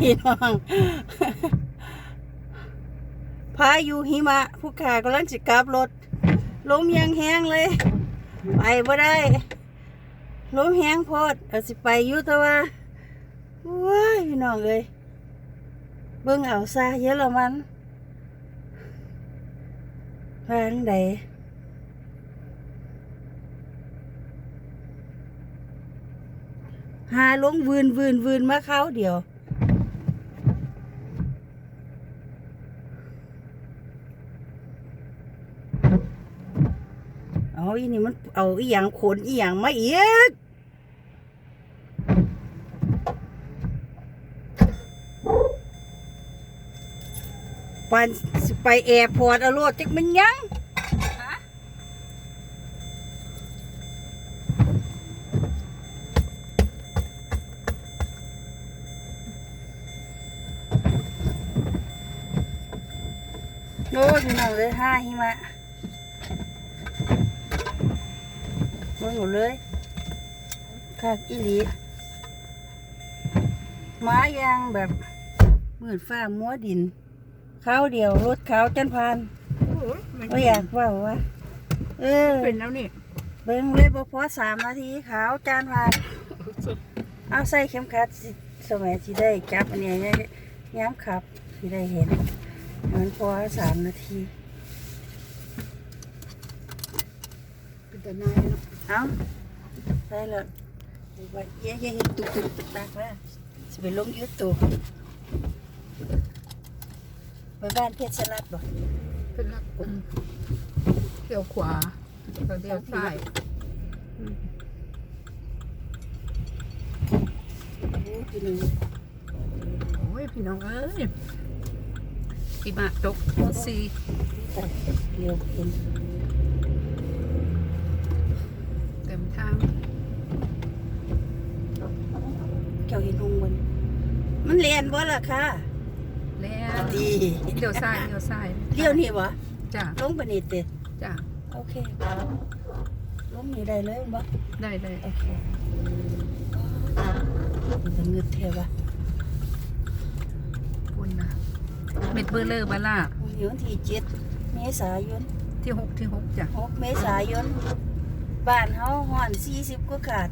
พี่น้องพายุหิมะ ผู้ขากำลังจะกลับรถลมยังแห้งเลย ไปบ่ได้ลมแห้งโพดเอาสิไปอยู่แต่ว่าว้ายพี่น้องเลยเบิ่งเอาซะเยอะละมัน ทางใดหาลงวืนวืนวืนมาเขาเดียว เอาอีนี่มันเอาอีหยังขนอีหยังมาอีก ปันสิไปแอร์พอร์ตเอาโลดจักมันยังโน้พี่น้องเลยห้าหิมะมึงหมดเลยคากอีหลีม้ยางแบบมืดฟ้ามัวดิน ข้าวเดียวรถขาวจันพานโอ้ยมันก็อยากว่าว่าเออเป็นแล้วนี่เบิ่งเลยบ่พอสามนาทีขาวจานพานเอาใส่เข็มขัดสิสมัยที่ได้จับอันเนี้ยย้ำขับที่ได้เห็นให้มันพอสามนาทีเป็นแต่นายเนาะเอาใส่เลยว่าเย้เย้เย้ตุกตุกตุกตักว่าสิไปลงยูทูบ ไปบ้านเพชรสลัดบ่เป็นลักอืมเลี้ยวขวาแล้วเลี้ยวซ้ายโอ้ทีหนึงโอ้ยพี่น้องเอ้ยหิมะตกโอซีตัดเดียวเห็นเต็มทางเจ้าเห็นหงบนมันเรียนบ่ล่ะค่ะ แล้วดีเลี้ยวซ้ายเลี้ยวซ้ายเลี้ยวนี่บ่จ้ะลงไปนี่ติจ้ะโอเคลงนี่ได้เลยบ่ได้เลยโอเคมันจะเงืดเทวะปุ่นนะเม็ดเบอร์เลอร์บาล่าวันนี้วันที่เจ็ดเมษายนที่หกที่หกจ้ะหกเมษายนบ้านเฮาฮ้อนสี่สิบกว่าขาด